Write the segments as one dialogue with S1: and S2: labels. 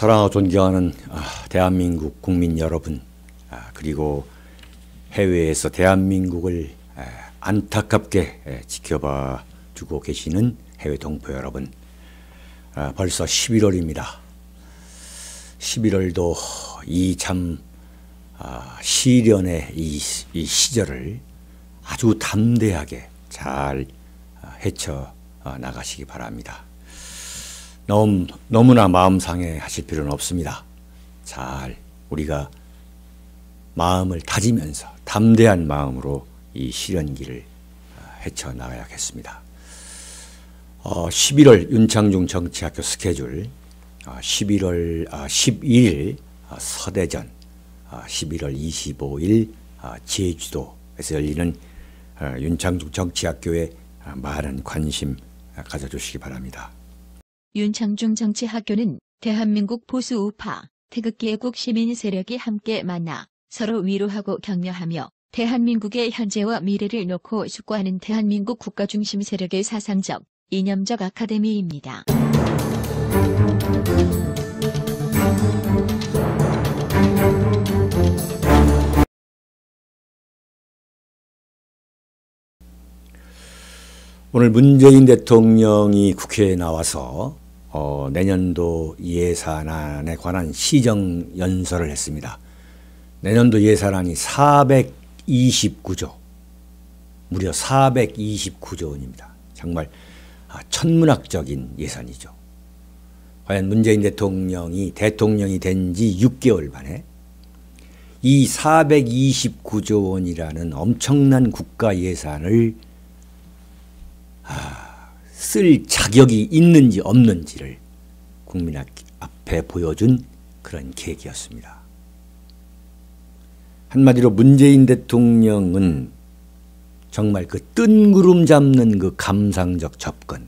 S1: 사랑하고 존경하는 아, 대한민국 국민 여러분 아, 그리고 해외에서 대한민국을 안타깝게 지켜봐 주고 계시는 해외 동포 여러분 아, 벌써 11월입니다. 11월도 이참 시련의 이 시절을 아주 담대하게 잘 헤쳐 나가시기 바랍니다. 너무, 너무나 마음 상해 하실 필요는 없습니다. 잘 우리가 마음을 다지면서 담대한 마음으로 이 시련기를 헤쳐나가야겠습니다. 어, 11월 윤창중 정치학교 스케줄 어, 11월 아, 12일 아, 서대전 아, 11월 25일 아, 제주도에서 열리는 아, 윤창중 정치학교에 아, 많은 관심 가져주시기 바랍니다.
S2: 윤창중 정치학교는 대한민국 보수 우파, 태극기 애국 시민 세력이 함께 만나 서로 위로하고 격려하며 대한민국의 현재와 미래를 놓고 숙고하는 대한민국 국가중심 세력의 사상적, 이념적 아카데미입니다.
S1: 오늘 문재인 대통령이 국회에 나와서 어, 내년도 예산안에 관한 시정 연설을 했습니다. 내년도 예산안이 429조, 무려 429조 원입니다. 정말 아, 천문학적인 예산이죠. 과연 문재인 대통령이 대통령이 된 지 6개월 만에 이 429조 원이라는 엄청난 국가 예산을 쓸 자격이 있는지 없는지를 국민 앞에 보여준 그런 계기였습니다. 한마디로 문재인 대통령은 정말 그 뜬구름 잡는 그 감상적 접근,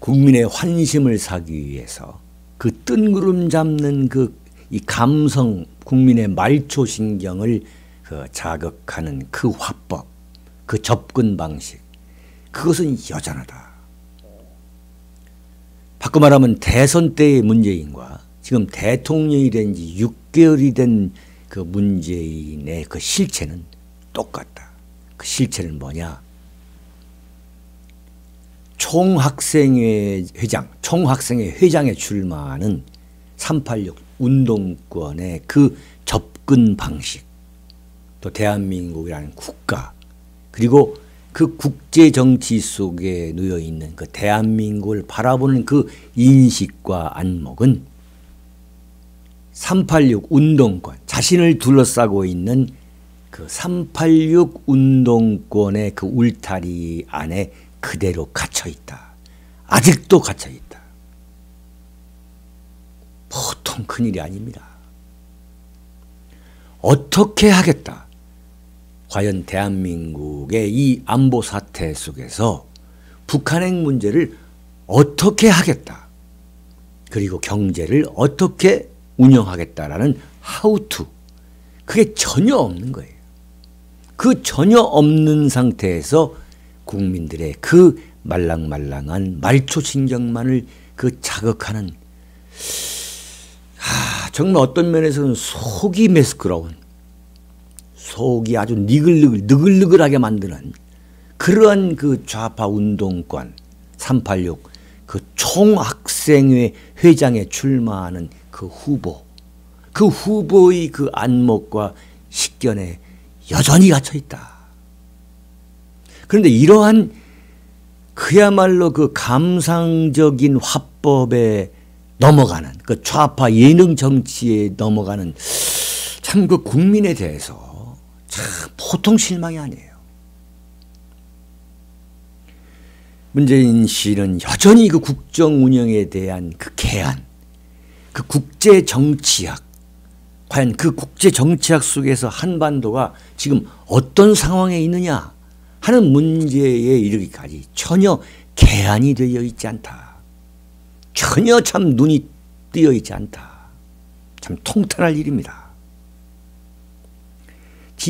S1: 국민의 환심을 사기 위해서 그 뜬구름 잡는 그 이 감성, 국민의 말초신경을 그 자극하는 그 화법, 그 접근 방식, 그것은 여전하다. 바꿔 말하면 대선 때의 문재인과 지금 대통령이 된 지 6개월이 된 그 문재인의 그 실체는 똑같다. 그 실체는 뭐냐? 총학생회 회장, 총학생회 회장에 출마하는 386 운동권의 그 접근 방식, 또 대한민국이라는 국가, 그리고 그 국제 정치 속에 놓여 있는 그 대한민국을 바라보는 그 인식과 안목은 386 운동권, 자신을 둘러싸고 있는 그 386 운동권의 그 울타리 안에 그대로 갇혀 있다. 아직도 갇혀 있다. 보통 큰일이 아닙니다. 어떻게 하겠다. 과연 대한민국의 이 안보 사태 속에서 북한 핵 문제를 어떻게 하겠다. 그리고 경제를 어떻게 운영하겠다라는 하우투. 그게 전혀 없는 거예요. 그 전혀 없는 상태에서 국민들의 그 말랑말랑한 말초 신경만을 그 자극하는 아, 정말 어떤 면에서는 속이 매스크러운 속이 아주 니글니글 느글느글하게 만드는 그러한 그 좌파 운동권 386 그 총학생회 회장에 출마하는 그 후보 그 후보의 그 안목과 식견에 여전히 갇혀 있다. 그런데 이러한 그야말로 그 감상적인 화법에 넘어가는 그 좌파 예능 정치에 넘어가는 참 그 국민에 대해서 참 보통 실망이 아니에요. 문재인 씨는 여전히 그 국정 운영에 대한 그 개안, 그 국제 정치학, 과연 그 국제 정치학 속에서 한반도가 지금 어떤 상황에 있느냐 하는 문제에 이르기까지 전혀 개안이 되어 있지 않다. 전혀 참 눈이 뜨여 있지 않다. 참 통탄할 일입니다.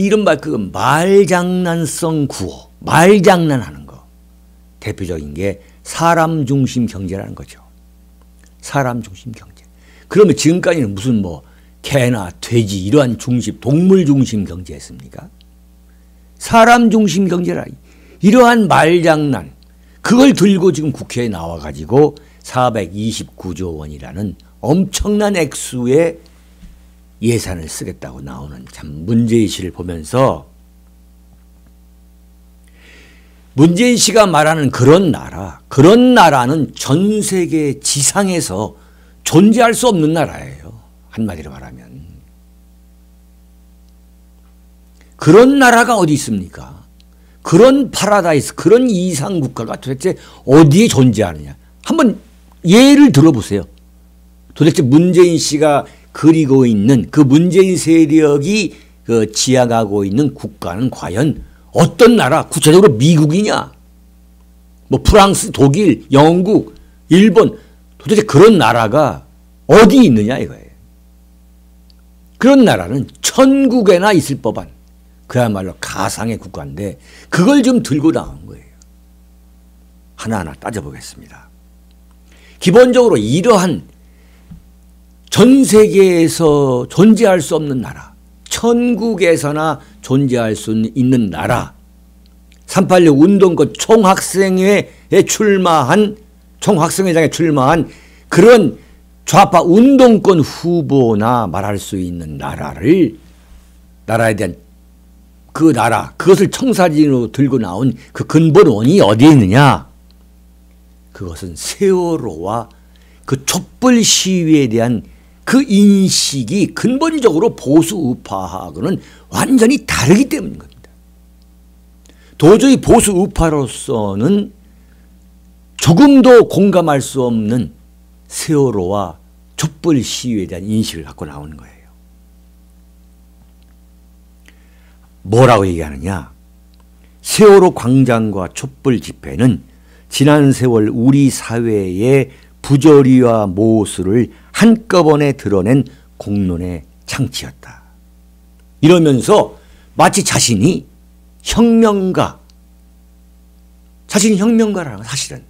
S1: 이른바 그 말장난성 구호, 말장난하는 거. 대표적인 게 사람 중심 경제라는 거죠. 사람 중심 경제. 그러면 지금까지는 무슨 뭐 개나 돼지 이러한 중심, 동물 중심 경제였습니까? 사람 중심 경제라. 이러한 말장난, 그걸 들고 지금 국회에 나와가지고 429조 원이라는 엄청난 액수의 예산을 쓰겠다고 나오는 참 문제의식을 보면서 문재인 씨가 말하는 그런 나라, 그런 나라는 전 세계 지상에서 존재할 수 없는 나라예요. 한마디로 말하면. 그런 나라가 어디 있습니까? 그런 파라다이스, 그런 이상 국가가 도대체 어디에 존재하느냐. 한번 예를 들어보세요. 도대체 문재인 씨가 그리고 있는 그 문재인 세력이 그 지향하고 있는 국가는 과연 어떤 나라, 구체적으로 미국이냐? 뭐 프랑스, 독일, 영국, 일본 도대체 그런 나라가 어디 있느냐 이거예요. 그런 나라는 천국에나 있을 법한 그야말로 가상의 국가인데 그걸 좀 들고 나온 거예요. 하나하나 따져보겠습니다. 기본적으로 이러한 전 세계에서 존재할 수 없는 나라, 천국에서나 존재할 수 있는 나라, 386 운동권 총학생회에 출마한, 총학생회장에 출마한 그런 좌파 운동권 후보나 말할 수 있는 나라를, 나라에 대한 그 나라, 그것을 청사진으로 들고 나온 그 근본원이 어디에 있느냐? 그것은 세월호와 그 촛불 시위에 대한 그 인식이 근본적으로 보수 우파하고는 완전히 다르기 때문인 겁니다. 도저히 보수 우파로서는 조금도 공감할 수 없는 세월호와 촛불 시위에 대한 인식을 갖고 나오는 거예요. 뭐라고 얘기하느냐? 세월호 광장과 촛불 집회는 지난 세월 우리 사회의 부조리와 모수를 한꺼번에 드러낸 공론의 창치였다. 이러면서 마치 자신이 혁명가, 자신이 혁명가라는 사실은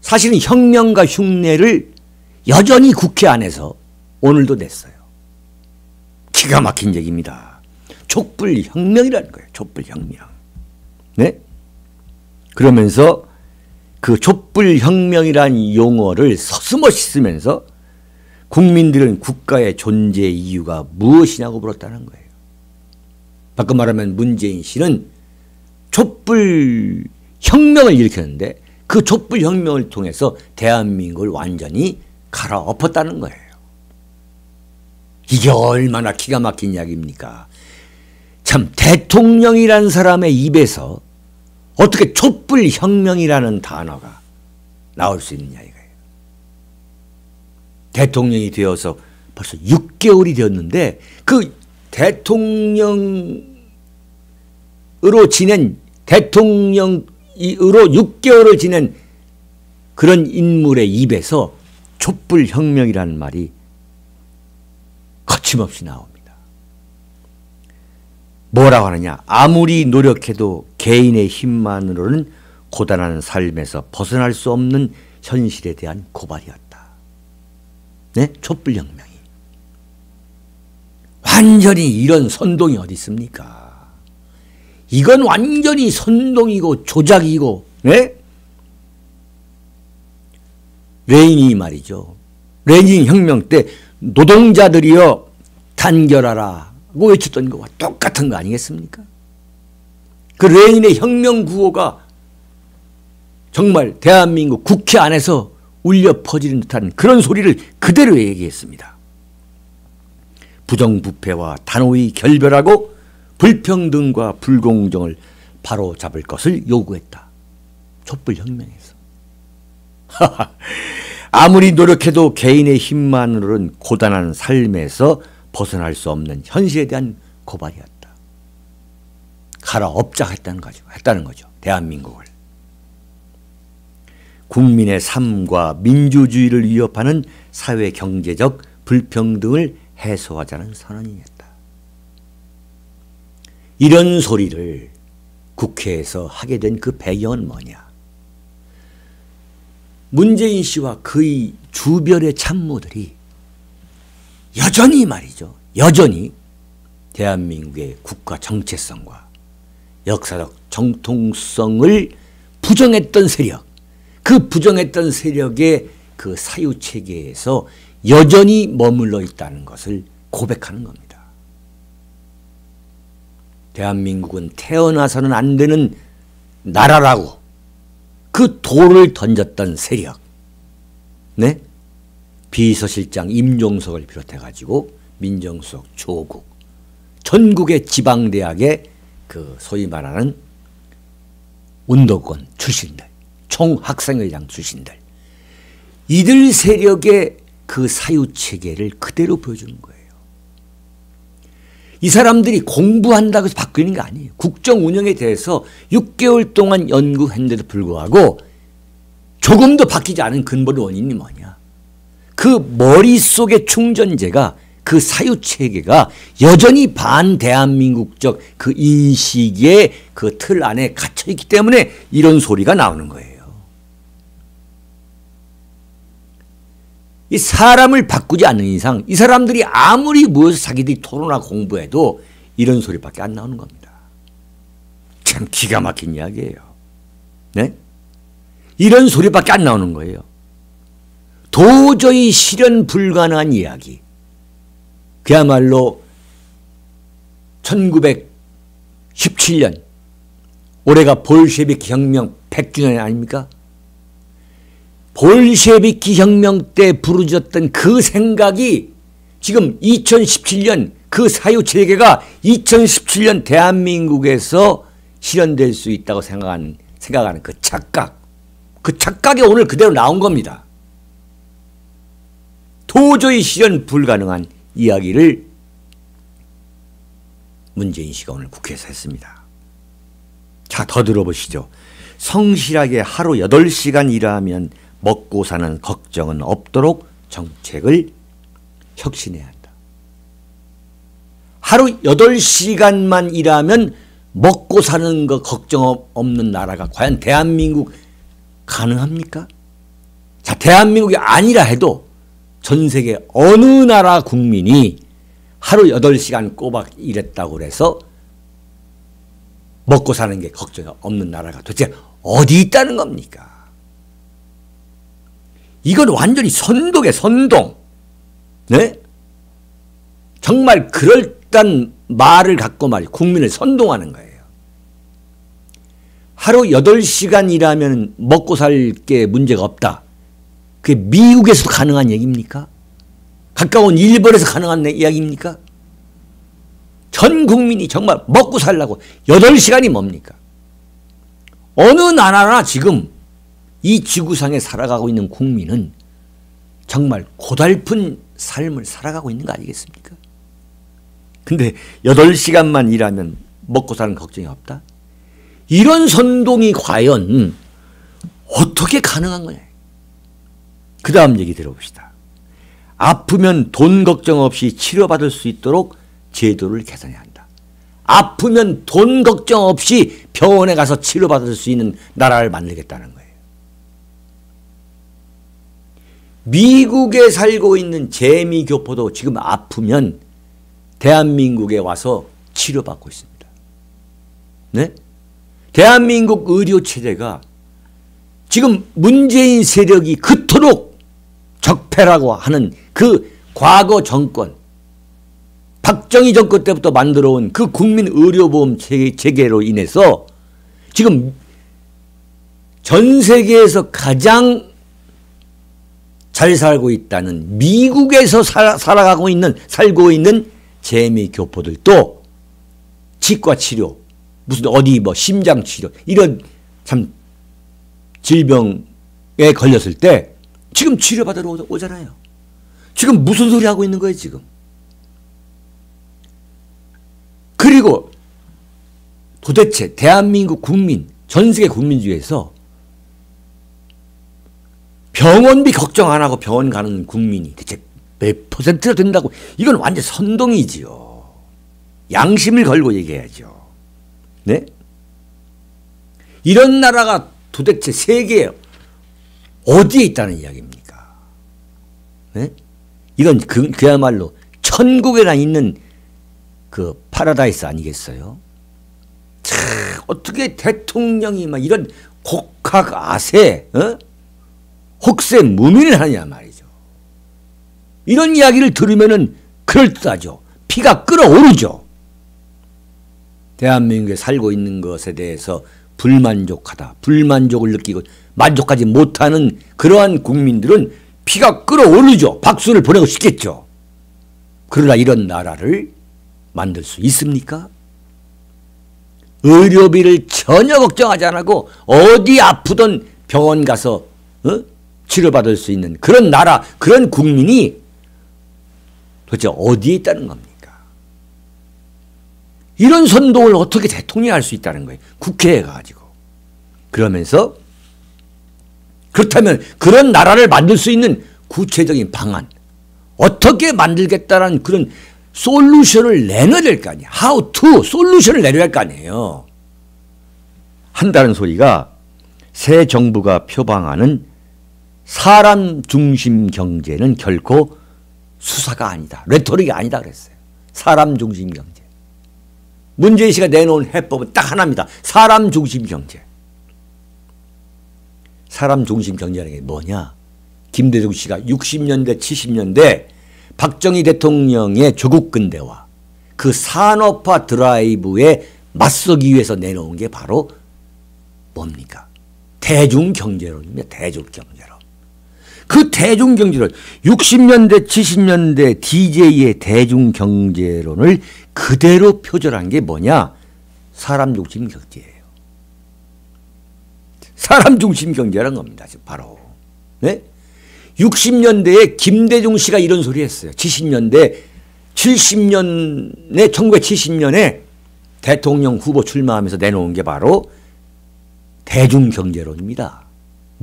S1: 사실은 혁명가 흉내를 여전히 국회 안에서 오늘도 냈어요. 기가 막힌 얘기입니다. 촛불 혁명이라는 거예요. 촛불 혁명. 네? 그러면서 그 촛불 혁명이라는 용어를 서슴없이 쓰면서 국민들은 국가의 존재 이유가 무엇이냐고 물었다는 거예요. 바꿔 말하면 문재인 씨는 촛불 혁명을 일으켰는데 그 촛불 혁명을 통해서 대한민국을 완전히 갈아엎었다는 거예요. 이게 얼마나 기가 막힌 이야기입니까? 참 대통령이라는 사람의 입에서 어떻게 촛불 혁명이라는 단어가 나올 수 있느냐. 대통령이 되어서 벌써 6개월이 되었는데 그 대통령으로 지낸 대통령으로 6개월을 지낸 그런 인물의 입에서 촛불 혁명이라는 말이 거침없이 나옵니다. 뭐라고 하느냐? 아무리 노력해도 개인의 힘만으로는 고단한 삶에서 벗어날 수 없는 현실에 대한 고발이었다. 네? 촛불혁명이. 완전히 이런 선동이 어디 있습니까? 이건 완전히 선동이고 조작이고, 네? 레인이 말이죠. 레닌 혁명 때 노동자들이여 단결하라. 뭐 외쳤던 거와 똑같은 거 아니겠습니까? 그 레닌의 혁명 구호가 정말 대한민국 국회 안에서 울려 퍼지는 듯한 그런 소리를 그대로 얘기했습니다. 부정부패와 단호히 결별하고 불평등과 불공정을 바로 잡을 것을 요구했다. 촛불혁명에서. 아무리 노력해도 개인의 힘만으로는 고단한 삶에서 벗어날 수 없는 현실에 대한 고발이었다. 갈아엎자 했다는 거죠. 했다는 거죠. 대한민국을. 국민의 삶과 민주주의를 위협하는 사회 경제적 불평등을 해소하자는 선언이었다. 이런 소리를 국회에서 하게 된 그 배경은 뭐냐? 문재인 씨와 그의 주변의 참모들이 여전히 말이죠. 여전히 대한민국의 국가 정체성과 역사적 정통성을 부정했던 세력, 그 부정했던 세력의 그 사유 체계에서 여전히 머물러 있다는 것을 고백하는 겁니다. 대한민국은 태어나서는 안 되는 나라라고 그 돌을 던졌던 세력, 네? 비서실장 임종석을 비롯해 가지고 민정수석 조국, 전국의 지방대학의 그 소위 말하는 운동권 출신들, 총학생회장 출신들, 이들 세력의 그 사유 체계를 그대로 보여주는 거예요. 이 사람들이 공부한다고 해서 바뀌는 게 아니에요. 국정 운영에 대해서 6개월 동안 연구했는데도 불구하고 조금도 바뀌지 않은 근본 원인이 뭐냐. 그 머릿속의 충전재가 그 사유 체계가 여전히 반대한민국적 그 인식의 그 틀 안에 갇혀 있기 때문에 이런 소리가 나오는 거예요. 이 사람을 바꾸지 않는 이상 이 사람들이 아무리 모여서 자기들이 토론하고 공부해도 이런 소리밖에 안 나오는 겁니다. 참 기가 막힌 이야기예요. 네? 이런 소리밖에 안 나오는 거예요. 도저히 실현 불가능한 이야기. 그야말로 1917년 올해가 볼셰비키 혁명 100주년 아닙니까? 볼셰비키 혁명 때 부르짖었던 그 생각이 지금 2017년 그 사유 체계가 2017년 대한민국에서 실현될 수 있다고 생각하는, 생각하는 그 착각. 그 착각이 오늘 그대로 나온 겁니다. 도저히 실현 불가능한 이야기를 문재인 씨가 오늘 국회에서 했습니다. 자, 더 들어보시죠. 성실하게 하루 8시간 일하면 먹고 사는 걱정은 없도록 정책을 혁신해야 한다. 하루 8시간만 일하면 먹고 사는 거 걱정 없는 나라가 과연 대한민국 가능합니까? 자, 대한민국이 아니라 해도 전 세계 어느 나라 국민이 하루 8시간 꼬박 일했다고 그래서 먹고 사는 게 걱정이 없는 나라가 도대체 어디 있다는 겁니까? 이건 완전히 선동에 선동. 네? 정말 그럴듯한 말을 갖고 말 국민을 선동하는 거예요. 하루 8시간 일하면 먹고 살 게 문제가 없다. 그게 미국에서도 가능한 얘기입니까? 가까운 일본에서 가능한 이야기입니까? 전 국민이 정말 먹고 살라고 8시간이 뭡니까? 어느 나라나 지금 이 지구상에 살아가고 있는 국민은 정말 고달픈 삶을 살아가고 있는 거 아니겠습니까? 근데 8시간만 일하면 먹고 사는 걱정이 없다? 이런 선동이 과연 어떻게 가능한 거냐? 그 다음 얘기 들어봅시다. 아프면 돈 걱정 없이 치료받을 수 있도록 제도를 개선해야 한다. 아프면 돈 걱정 없이 병원에 가서 치료받을 수 있는 나라를 만들겠다는 거예요. 미국에 살고 있는 재미교포도 지금 아프면 대한민국에 와서 치료받고 있습니다. 네? 대한민국 의료체제가 지금 문재인 세력이 그토록 적폐라고 하는 그 과거 정권, 박정희 정권 때부터 만들어온 그 국민 의료보험 체계로 인해서 지금 전 세계에서 가장 잘 살고 있다는 미국에서 살, 살아가고 있는 살고 있는 재미 교포들도 치과 치료 무슨 어디 뭐 심장 치료 이런 참 질병에 걸렸을 때 지금 치료받으러 오잖아요. 지금 무슨 소리 하고 있는 거예요 지금. 그리고 도대체 대한민국 국민 전 세계 국민 중에서 병원비 걱정 안 하고 병원 가는 국민이 대체 몇 퍼센트가 된다고 이건 완전 선동이지요. 양심을 걸고 얘기해야죠. 네? 이런 나라가 도대체 세계에 어디에 있다는 이야기입니까? 네? 이건 그, 그야말로 천국에나 있는 그 파라다이스 아니겠어요? 참 어떻게 대통령이 막 이런 곡학 아세, 어? 혹세 무민을 하냐 말이죠. 이런 이야기를 들으면은 그럴듯하죠. 피가 끓어오르죠. 대한민국에 살고 있는 것에 대해서 불만족하다, 불만족을 느끼고 만족하지 못하는 그러한 국민들은 피가 끓어오르죠. 박수를 보내고 싶겠죠. 그러나 이런 나라를 만들 수 있습니까? 의료비를 전혀 걱정하지 않고 어디 아프던 병원 가서 어? 치료받을 수 있는 그런 나라, 그런 국민이 도대체 어디에 있다는 겁니까? 이런 선동을 어떻게 대통령이 할 수 있다는 거예요. 국회에 가지고. 그러면서 그렇다면 그런 나라를 만들 수 있는 구체적인 방안 어떻게 만들겠다는 그런 솔루션을 내놔야 될 거 아니야. How to 솔루션을 내려야 할 거 아니에요. 한다는 소리가 새 정부가 표방하는 사람 중심 경제는 결코 수사가 아니다. 레토릭이 아니다 그랬어요. 사람 중심 경제. 문재인 씨가 내놓은 해법은 딱 하나입니다. 사람 중심 경제. 사람 중심 경제라는 게 뭐냐? 김대중 씨가 60년대, 70년대 박정희 대통령의 조국 근대화 그 산업화 드라이브에 맞서기 위해서 내놓은 게 바로 뭡니까? 대중 경제론입니다. 대중 경제론. 그 대중경제론 60년대 70년대 DJ의 대중경제론을 그대로 표절한 게 뭐냐? 사람 중심 경제예요. 사람 중심 경제란 겁니다. 바로. 네? 60년대에 김대중 씨가 이런 소리 했어요. 70년대, 70년에, 1970년에 대통령 후보 출마하면서 내놓은 게 바로 대중경제론입니다.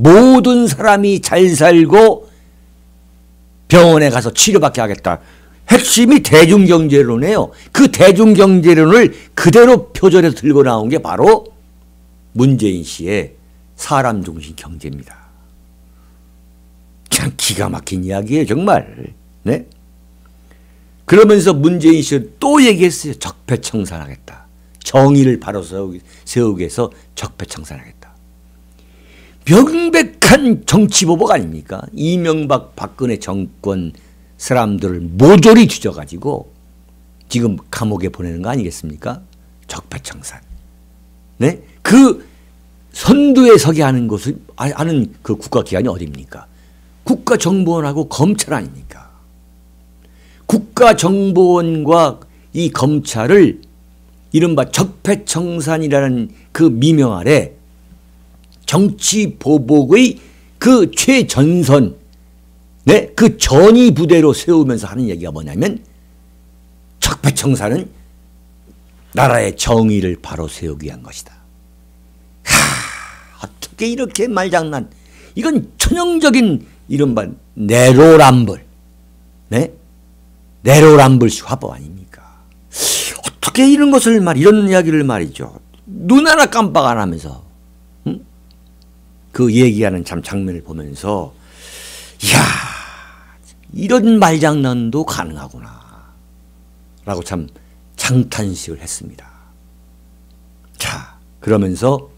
S1: 모든 사람이 잘 살고 병원에 가서 치료받게 하겠다. 핵심이 대중경제론이에요. 그 대중경제론을 그대로 표절해서 들고 나온 게 바로 문재인 씨의 사람 중심 경제입니다. 참 기가 막힌 이야기예요, 정말. 네? 그러면서 문재인 씨는 또 얘기했어요. 적폐청산하겠다. 정의를 바로 세우기, 세우기 위해서 적폐청산하겠다. 명백한 정치보복 아닙니까? 이명박 박근혜 정권 사람들을 모조리 뒤져가지고 지금 감옥에 보내는 거 아니겠습니까? 적폐청산. 네? 그 선두에 서게 하는 것을 아는 그 국가기관이 어디입니까? 국가정보원하고 검찰 아닙니까? 국가정보원과 이 검찰을 이른바 적폐청산이라는 그 미명 아래 정치 보복의 그 최전선, 네, 그 전위 부대로 세우면서 하는 얘기가 뭐냐면 적폐청산은 나라의 정의를 바로 세우기 위한 것이다. 하, 어떻게 이렇게 말장난? 이건 천형적인 이른바 네로람블, 네? 네로람블식 화법 아닙니까? 어떻게 이런 것을 말, 이런 이야기를 말이죠. 눈 하나 깜빡 안 하면서, 응? 그 얘기하는 참 장면을 보면서, 이야, 이런 말장난도 가능하구나. 라고 참 장탄식을 했습니다. 자, 그러면서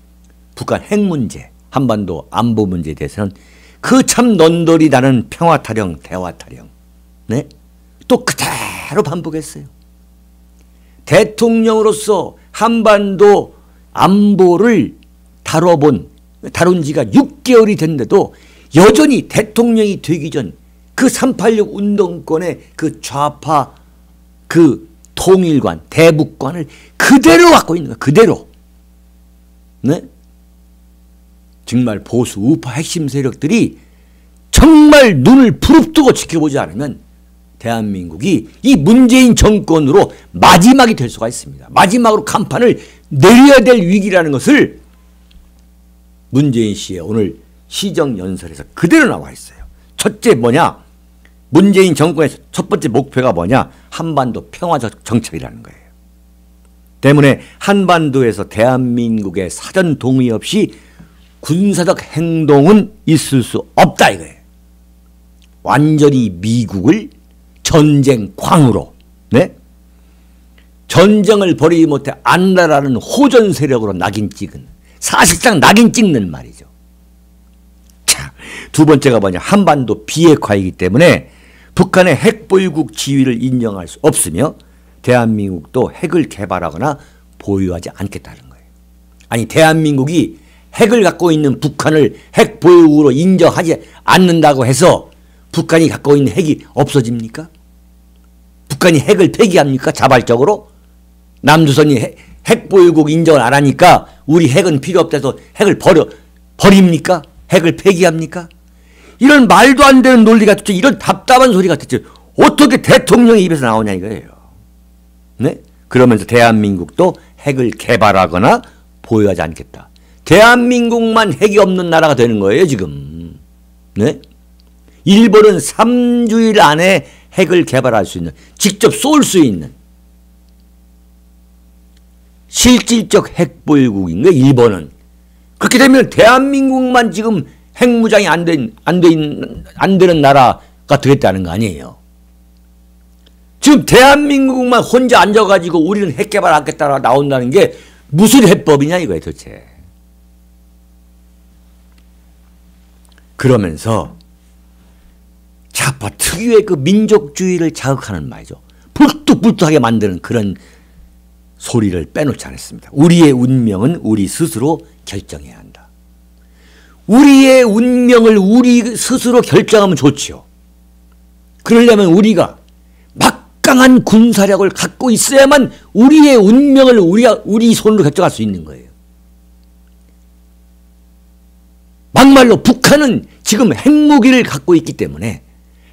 S1: 북한 핵 문제, 한반도 안보 문제에 대해서는 그 참 넌돌이 나는 평화 타령, 대화 타령. 네? 또 그대로 반복했어요. 대통령으로서 한반도 안보를 다뤄본, 다룬 지가 6개월이 됐는데도 여전히 대통령이 되기 전 그 386 운동권의 그 좌파 그 통일관, 대북관을 그대로 갖고 있는 거야. 그대로. 네? 정말 보수 우파 핵심 세력들이 정말 눈을 부릅뜨고 지켜보지 않으면 대한민국이 이 문재인 정권으로 마지막이 될 수가 있습니다. 마지막으로 간판을 내려야 될 위기라는 것을 문재인 씨의 오늘 시정연설에서 그대로 나와 있어요. 첫째 뭐냐? 문재인 정권의 첫 번째 목표가 뭐냐? 한반도 평화적 정책이라는 거예요. 때문에 한반도에서 대한민국의 사전 동의 없이 군사적 행동은 있을 수 없다 이거예요. 완전히 미국을 전쟁 광으로 네? 전쟁을 벌이지 못해 안나라는 호전 세력으로 낙인 찍은 사실상 낙인 찍는 말이죠. 자, 두 번째가 뭐냐 한반도 비핵화이기 때문에 북한의 핵보유국 지위를 인정할 수 없으며 대한민국도 핵을 개발하거나 보유하지 않겠다는 거예요. 아니 대한민국이 핵을 갖고 있는 북한을 핵 보유국으로 인정하지 않는다고 해서 북한이 갖고 있는 핵이 없어집니까? 북한이 핵을 폐기합니까? 자발적으로? 남조선이 핵, 핵 보유국 인정을 안 하니까 우리 핵은 필요 없다서 핵을 버려 버립니까? 핵을 폐기합니까? 이런 말도 안 되는 논리가 도대체 이런 답답한 소리가 도대체 어떻게 대통령의 입에서 나오냐 이거예요. 네? 그러면서 대한민국도 핵을 개발하거나 보유하지 않겠다. 대한민국만 핵이 없는 나라가 되는 거예요, 지금. 네? 일본은 3주일 안에 핵을 개발할 수 있는, 직접 쏠 수 있는 실질적 핵보유국인 거예요, 일본은. 그렇게 되면 대한민국만 지금 핵무장이 안, 된, 안, 된, 안 되는 나라가 되겠다는 거 아니에요. 지금 대한민국만 혼자 앉아가지고 우리는 핵 개발하겠다 나온다는 게 무슨 해법이냐 이거예요 도대체. 그러면서 좌파 특유의 그 민족주의를 자극하는 말이죠. 불뚝불뚝하게 만드는 그런 소리를 빼놓지 않았습니다. 우리의 운명은 우리 스스로 결정해야 한다. 우리의 운명을 우리 스스로 결정하면 좋지요. 그러려면 우리가 막강한 군사력을 갖고 있어야만 우리의 운명을 우리가 우리 손으로 결정할 수 있는 거예요. 막말로 북한은 지금 핵무기를 갖고 있기 때문에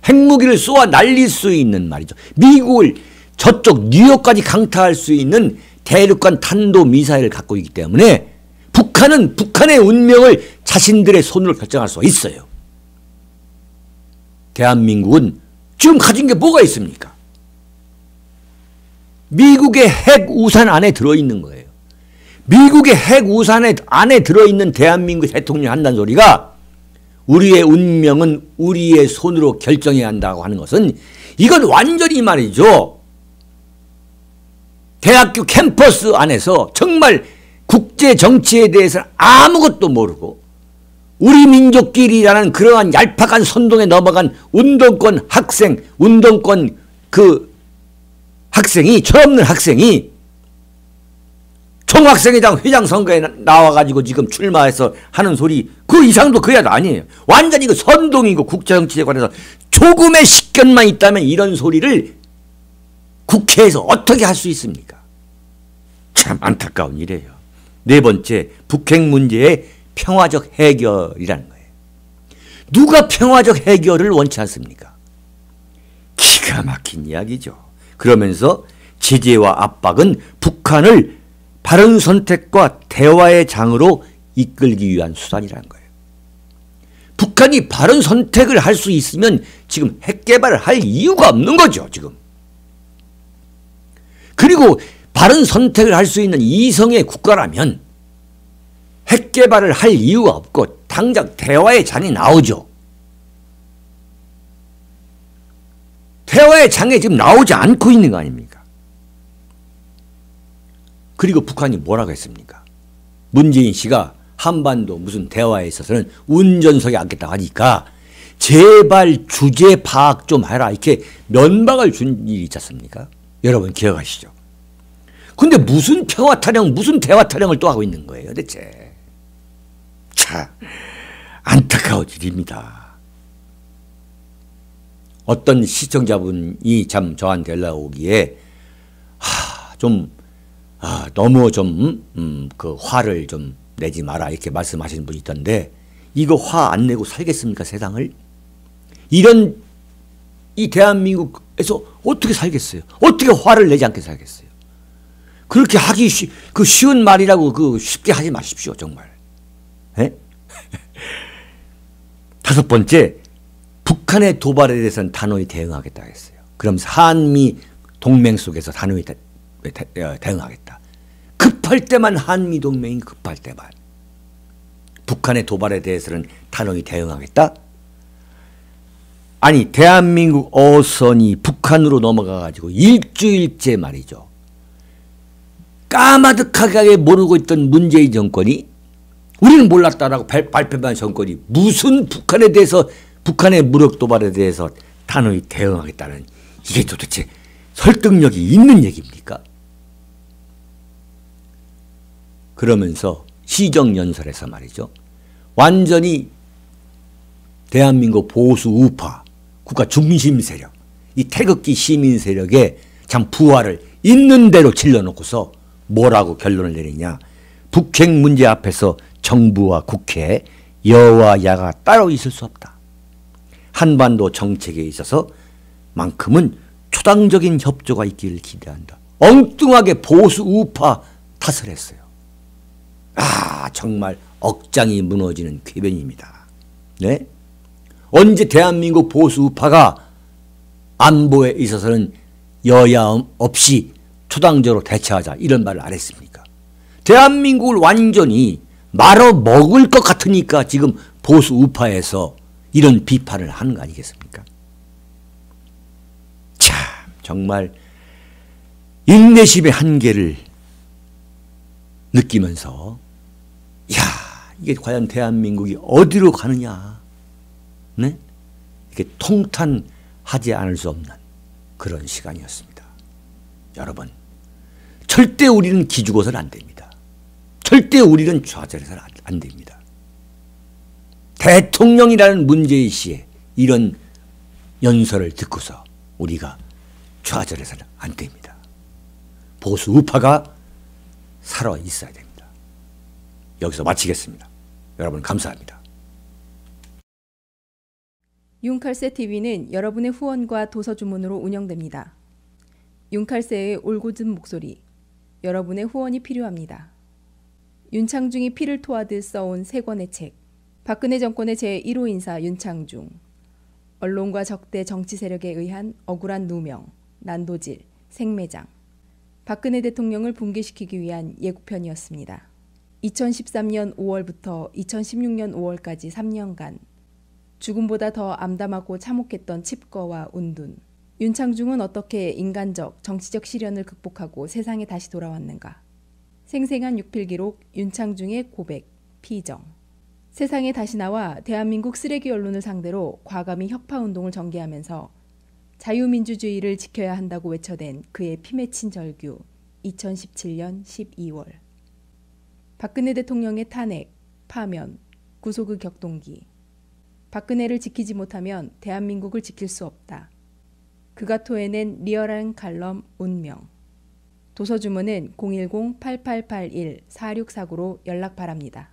S1: 핵무기를 쏘아 날릴 수 있는 말이죠. 미국을 저쪽 뉴욕까지 강타할 수 있는 대륙간 탄도 미사일을 갖고 있기 때문에 북한은 북한의 운명을 자신들의 손으로 결정할 수 있어요. 대한민국은 지금 가진 게 뭐가 있습니까? 미국의 핵 우산 안에 들어있는 거예요. 미국의 핵 우산 안에 들어있는 대한민국 대통령 한다는 소리가 우리의 운명은 우리의 손으로 결정해야 한다고 하는 것은 이건 완전히 말이죠. 대학교 캠퍼스 안에서 정말 국제 정치에 대해서는 아무것도 모르고 우리 민족끼리라는 그러한 얄팍한 선동에 넘어간 운동권 학생, 운동권 그 학생이, 철없는 학생이 총학생회장 회장 선거에 나와가지고 지금 출마해서 하는 소리 그 이상도 그야 아니에요. 완전히 그 선동이고 국제정치에 관해서 조금의 식견만 있다면 이런 소리를 국회에서 어떻게 할 수 있습니까? 참 안타까운 일이에요. 네 번째, 북핵 문제의 평화적 해결이라는 거예요. 누가 평화적 해결을 원치 않습니까? 기가 막힌 이야기죠. 그러면서 제재와 압박은 북한을 바른 선택과 대화의 장으로 이끌기 위한 수단이라는 거예요. 북한이 바른 선택을 할 수 있으면 지금 핵 개발을 할 이유가 없는 거죠, 지금. 그리고 바른 선택을 할 수 있는 이성의 국가라면 핵 개발을 할 이유가 없고 당장 대화의 장이 나오죠. 대화의 장에 지금 나오지 않고 있는 거 아닙니까? 그리고 북한이 뭐라고 했습니까? 문재인 씨가 한반도 무슨 대화에 있어서는 운전석에 앉겠다고 하니까 제발 주제 파악 좀 해라 이렇게 면박을 준 일이 있지 않습니까? 여러분 기억하시죠? 근데 무슨 평화 타령, 무슨 대화 타령을 또 하고 있는 거예요, 대체. 자, 안타까운 일입니다. 어떤 시청자분이 참 저한테 연락 오기에, 하, 좀, 아, 너무 좀, 음, 그 화를 좀 내지 마라, 이렇게 말씀하시는 분이 있던데, 이거 화 안 내고 살겠습니까, 세상을? 이런, 이 대한민국 에서 어떻게 살겠어요? 어떻게 화를 내지 않게 살겠어요? 그렇게 하기 쉬, 그 쉬운 말이라고 그 쉽게 하지 마십시오, 정말. 에? 다섯 번째, 북한의 도발에 대해서는 단호히 대응하겠다 했어요. 그럼 한미 동맹 속에서 단호히 대, 대, 어, 대응하겠다. 급할 때만 한미 동맹이 급할 때만. 북한의 도발에 대해서는 단호히 대응하겠다. 아니 대한민국 어선이 북한으로 넘어가 가지고 일주일째 말이죠. 까마득하게 모르고 있던 문재인 정권이 우리는 몰랐다라고 발, 발표한 정권이 무슨 북한에 대해서 북한의 무력 도발에 대해서 단호히 대응하겠다는 이게 도대체 설득력이 있는 얘기입니까? 그러면서 시정연설에서 말이죠. 완전히 대한민국 보수 우파 국가 중심 세력 이 태극기 시민 세력의 참 부활을 있는 대로 질러놓고서 뭐라고 결론을 내리냐 북핵 문제 앞에서 정부와 국회 여와 야가 따로 있을 수 없다. 한반도 정책에 있어서 만큼은 초당적인 협조가 있기를 기대한다. 엉뚱하게 보수 우파 탓을 했어요. 아 정말 억장이 무너지는 궤변입니다. 네? 언제 대한민국 보수 우파가 안보에 있어서는 여야 없이 초당적으로 대처하자 이런 말을 안 했습니까? 대한민국을 완전히 말어 먹을 것 같으니까 지금 보수 우파에서 이런 비판을 하는 거 아니겠습니까? 참 정말 인내심의 한계를 느끼면서 야 이게 과연 대한민국이 어디로 가느냐 네? 이게 통탄하지 않을 수 없는 그런 시간이었습니다. 여러분 절대 우리는 기죽어서는 안 됩니다. 절대 우리는 좌절해서는 안 됩니다. 대통령이라는 문재인 씨의 이런 연설을 듣고서 우리가 좌절해서는 안 됩니다. 보수 우파가 살아 있어야 됩니다. 여기서 마치겠습니다. 여러분 감사합니다.
S3: 윤칼세 TV는 여러분의 후원과 도서 주문으로 운영됩니다. 윤칼세의 올곧은 목소리, 여러분의 후원이 필요합니다. 윤창중이 피를 토하듯 써온 세 권의 책, 박근혜 정권의 제1호 인사 윤창중, 언론과 적대 정치 세력에 의한 억울한 누명, 난도질, 생매장, 박근혜 대통령을 붕괴시키기 위한 예고편이었습니다. 2013년 5월부터 2016년 5월까지 3년간 죽음보다 더 암담하고 참혹했던 칩거와 운둔. 윤창중은 어떻게 인간적, 정치적 시련을 극복하고 세상에 다시 돌아왔는가? 생생한 육필기록 윤창중의 고백, 피정. 세상에 다시 나와 대한민국 쓰레기 언론을 상대로 과감히 혁파운동을 전개하면서 자유민주주의를 지켜야 한다고 외쳐댄 그의 피 맺힌 절규 2017년 12월 박근혜 대통령의 탄핵, 파면, 구속의 격동기 박근혜를 지키지 못하면 대한민국을 지킬 수 없다. 그가 토해낸 리얼한 칼럼 운명 도서주문은 010-8881-4649로 연락 바랍니다.